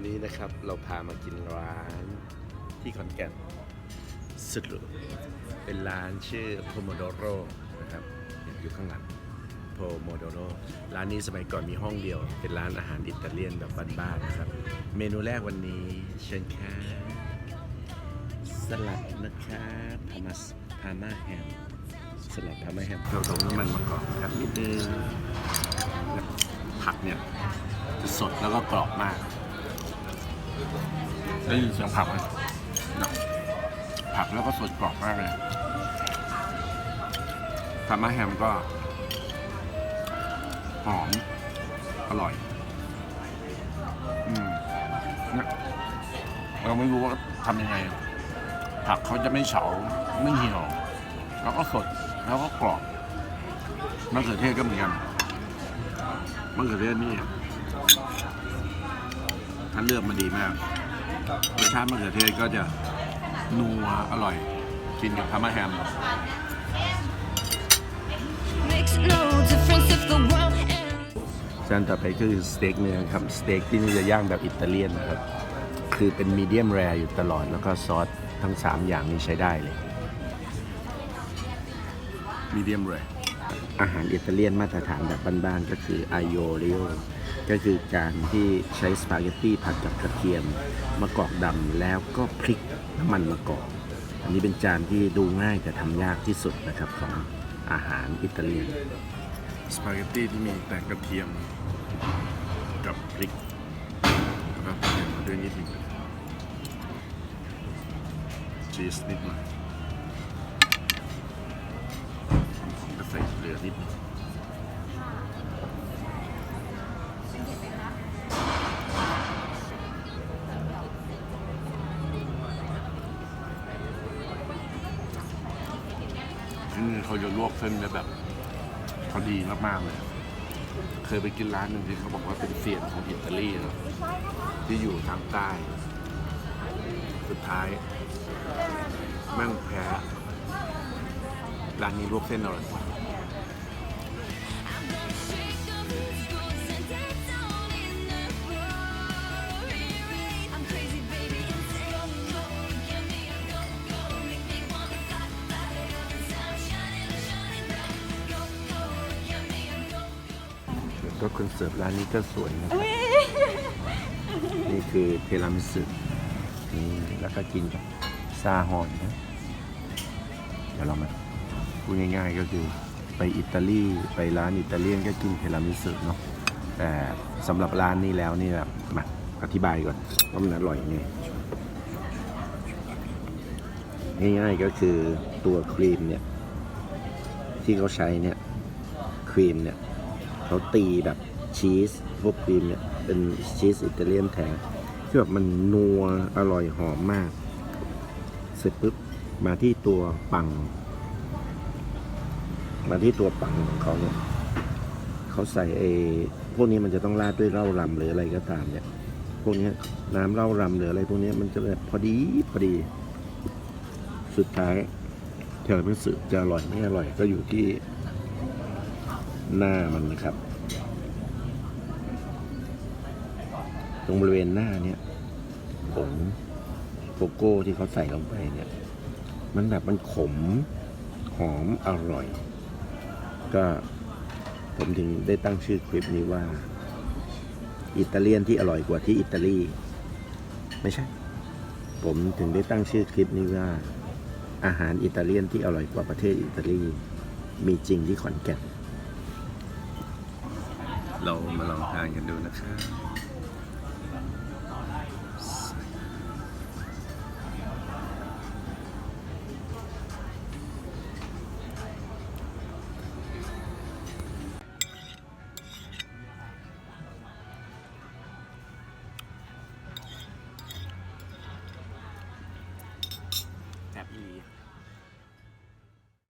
วันนี้นะครับเราพามากินร้านที่ขอนแก่นสุดหรูเป็นร้านชื่อ Pomodoro นะครับอยู่ข้างหลัง Pomodoro ร้านนี้สมัยก่อนมีห้องเดียว เป็นร้านอาหารอิตาเลียนแบบบ้านๆนะครับ เมนูแรกวันนี้เชิญค่ะสลัดนะครับพามาพามาแฮมสลัดพามาแฮมเราตรงน้ำมันมะกอกนะครับนิดนึงผักเนี่ยสดแล้วก็กรอบมาก ได้ยินเสียงผักไหมนะผักแล้วก็สดกรอบมากเลยทำมาแฮมก็ หอม อร่อย อืมเนี่ยเราไม่รู้ว่าทำยังไง ผักเขาจะไม่เฉา ไม่เหี่ยว แล้วก็สด แล้วก็กรอบมะเขือเทศก็เหมือนกันมะเขือเทศนี่ ท่านเลือกมาดีมากรสชาติมะเขือเทศก็จะนัวอร่อยกินกับพามาแฮม Makes no difference if the world ends. จานต่อไปคือสเต็กเนื้อครับสเต็กที่นี่จะย่างแบบอิตาเลียนนะครับคือเป็นมีเดียมแรร์อยู่ตลอดแล้วก็ซอสทั้ง 3 อย่างนี้ใช้ได้เลยมีเดียมแรร์ อาหารอิตาเลียนมาตรฐานแบบบ้านๆก็คืออโยเ o ก็คือการที่ใช้สปาเกตตี้ผัดกับกระเทียมมะกอกดำแล้วก็พริกน้ำมันมะกอกอันนี้เป็นจานที่ดูง่ายแต่ทำยากที่สุดนะครับของอาหารอิตาเลียนสปาเกตตี้ที่มีแต่กระเทียมกับพริกแล้วก็เติมมาด้วยนิดหนึงชีสนิดหน่อย กนิดนึงที่นี่เขาจะลวกเส้นได้แบบพอดีมากๆเลย เคยไปกินร้านหนึ่งที่เขาบอกว่าเป็นเซียนของอิตาลีนะที่อยู่ทางใต้ สุดท้าย แม่งแพ้ร้านนี้ลวกเส้นอร่อยกว่า ก็คนเสิร์ฟร้านนี้ก็สวยนะครับ นี่คือเทรามิสุนี่แล้วก็กินกับซาฮอนนะ เดี๋ยวเรามาพูดง่ายๆก็คือไปอิตาลีไปร้านอิตาเลียนก็กินเทรามิสุเนาะแต่สำหรับร้านนี้แล้วนี่แบบมาอธิบายก่อนว่ามันอร่อยยังไงง่ายๆก็คือตัวครีมเนี่ย ที่เขาใช้เนี่ย ครีมเนี่ย เขาตีแบบชีสพวกครีมเนี่ยเป็นชีสอิตาเลียนแท้ที่แบบมันนัวอร่อยหอมมาก เสร็จปุ๊บมาที่ตัวปัง มาที่ตัวปังของเขาเนี่ยเขาใส่ไอ้พวกนี้มันจะต้องราดด้วยเหล้ารำหรืออะไรก็ตามเนี่ย พวกนี้น้ำเหล้ารำหรืออะไรพวกนี้มันจะแบบพอดีพอดี สุดท้ายเทอร์มิสึจะอร่อยไม่อร่อยก็อยู่ที่ หน้ามันนะครับ ตรงบริเวณหน้าเนี่ยผงโกโก้ที่เขาใส่ลงไปเนี่ย มันแบบมันขมหอมอร่อย ก็ผมถึงได้ตั้งชื่อคลิปนี้ว่า อิตาเลียนที่อร่อยกว่าที่อิตาลี ไม่ใช่ ผมถึงได้ตั้งชื่อคลิปนี้ว่า อาหารอิตาเลียนที่อร่อยกว่าประเทศอิตาลี มีจริงที่ขอนแก่น เรามาลองทานกันดูนะครับ